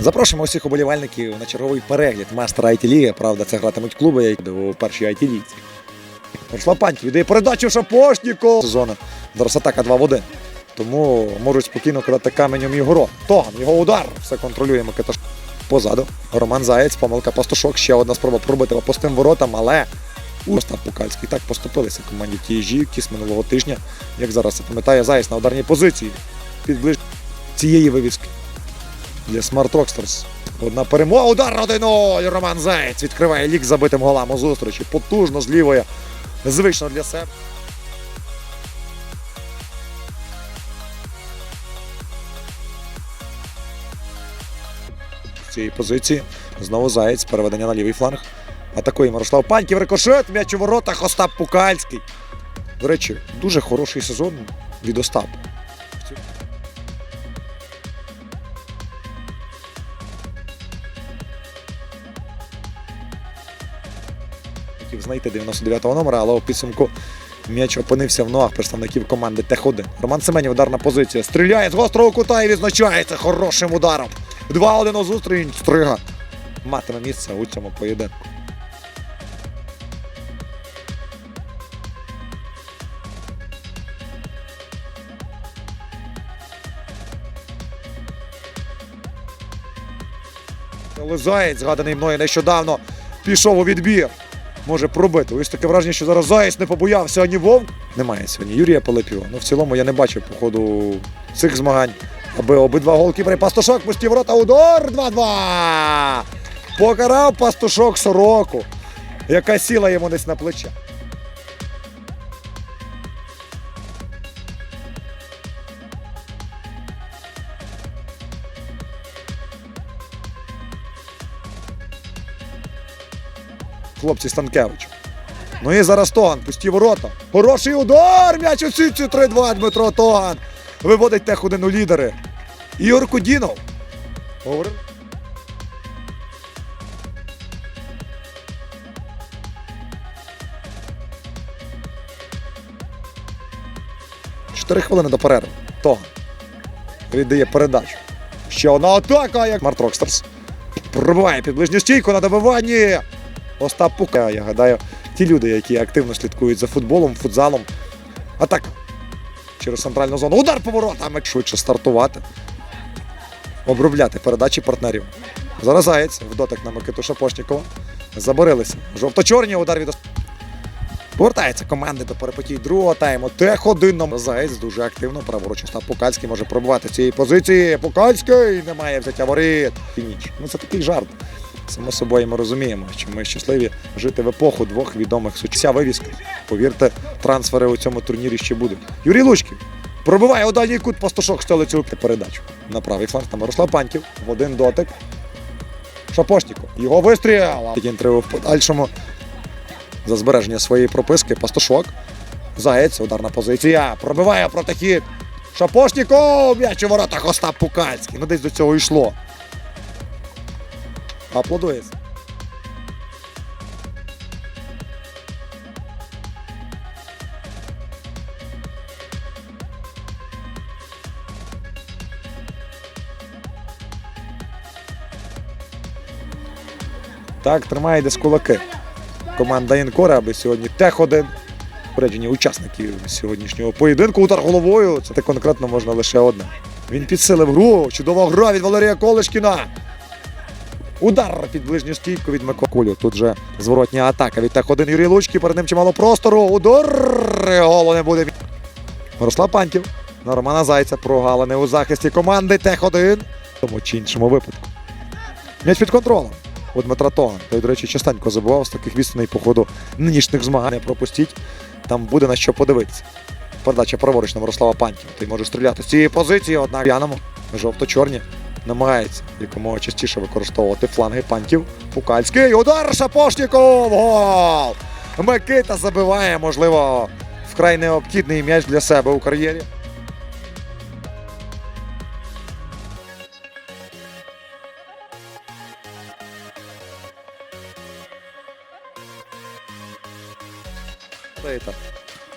Запрошуємо усіх уболівальників на черговий перегляд мастера IT ліги. Правда, це гратимуть клуби у першій IT лізі. Пройшла паньки, віддає передачу Шапошніку. Сезону. Зараз атака 2 в 1. Тому можуть спокійно кидати каменем Єгоро. Тоган, його удар. Все контролює Микита. Позаду. Роман Заєць, помилка пастушок. Ще одна спроба пробити по пустим воротам, але Остап Пукальський так поступилися команді TG з минулого тижня. Як зараз пам'ятає Заєць на ударній позиції. Підближ цієї вивіски для Smart Rockstars. Одна перемога, удар 1-0. Роман Заєць відкриває лік забитим голам у зустрічі. Потужно з лівої. Звично для себе. З цієї позиції знову Заєць, переведення на лівий фланг. Атакує Мирослав Паньків, рикошет, м'яч у воротах, Остап Пукальський. До речі, дуже хороший сезон від Остапа. Хотів знайти 99-го номера, але у підсумку м'яч опинився в ногах представників команди Т1. Роман Семенів, ударна позиція. Стріляє з гострого кута і відзначається хорошим ударом. 2-1 у зустріч. Стрига матиме місце у цьому поєдинку. Але Заєць, згаданий мною нещодавно, пішов у відбір. Може пробити. Ось таке враження, що зараз Заєць не побоявся ані вовк. Немає сьогодні Юрія Полепіва. Ну в цілому я не бачив по ходу цих змагань, аби обидва голкіпери пастушок пустів ворота. Удар 2-2. Покарав пастушок сороку, яка сіла йому десь на плече. Хлопці Станкевич. Ну і зараз Тоган, пусті ворота. Хороший удар! М'яч у сітці 3-2 Дмитро Тоган. Виводить тех один у лідери. Ігор Кудінов. Говорив. Чотири хвилини до перерви. Тоган. Віддає передачу. Ще одна атака, як Март Рокстерс. Пробиває під ближню стійку на добиванні. Остап Пука. Я гадаю, ті люди, які активно слідкують за футболом, футзалом. Атака. Через центральну зону. Удар поворотами. Швидше стартувати. Обробляти передачі партнерів. Зараз Заєць в дотик на Микиту Шапошнікова. Заборилися. Жовто-чорні удар від Повертається команди до перепотій другого тайму. Тех один Заєць дуже активно. Праворуч Остап Пукальський може пробувати цієї позиції. Пукальський не має взяття воріт. І ніч. Ну це такий жарт. Само собою ми розуміємо, що ми щасливі жити в епоху двох відомих суч. Вся вивіска. Повірте, трансфери у цьому турнірі ще будуть. Юрій Лучків пробиває у дальній кут пастушок стелить передачу. На правий фланг там Мирослав Паньків в один дотик. Шапошніку. Його вистріл. Інтриву в подальшому. За збереження своєї прописки. Пастушок. Заєць, ударна позиція. Пробиває протихід. Шапошніков! М'яч у воротах Остап Пукальський. Ну десь до цього йшло. Аплодується. Так, тримає десь кулаки. Команда Інкора, аби сьогодні тех один. Попереджені учасники сьогоднішнього поєдинку. Удар головою. Це конкретно можна лише одне. Він підсилив гру. Чудова гра від Валерія Колешкіна. Удар під ближню стійку від Миколю. Тут же зворотня атака від тех один Юрій Лучки. Перед ним чимало простору. Удар. Голу не буде. Мирослав Паньків на Романа Зайця прогалини у захисті команди тех 1 тому чи іншому випадку. М'яч під контролем. У Дмитра Тоган. Той, до речі, частенько забував з таких відстаней по ходу нинішніх змагань. Не пропустіть. Там буде на що подивитися. Передача праворуч на Мирослава Паньківа. Той може стріляти з цієї позиції, однак п'яному жовто-чорні намагається якомога частіше використовувати фланги панків. Пукальський удар Шапошніков! Гол! Микита забиває, можливо, вкрай необхідний м'яч для себе у кар'єрі.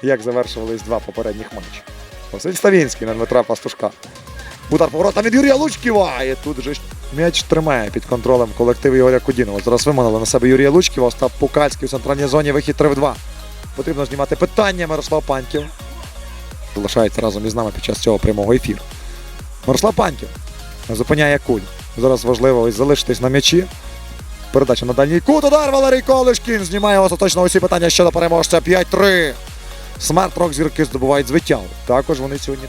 Як завершувались два попередніх матчі. Василь Ставінський на Дмитра Пастушка. Удар поворота від Юрія Лучківа. І тут же м'яч тримає під контролем колектив Ігоря Кудінова. Зараз виманили на себе Юрія Лучківа. Остап Пукальський у центральній зоні. Вихід 3 в 2. Потрібно знімати питання. Мирослав Паньків. Залишається разом із нами під час цього прямого ефіру. Мирослав Паньків зупиняє куль. Зараз важливо ось залишитись на м'ячі. Передача на дальній кут. Удар Валерій Колишкін знімає остаточно усі питання щодо переможця 5-3. Смарт Рок зірки здобувають звиття. Також вони сьогодні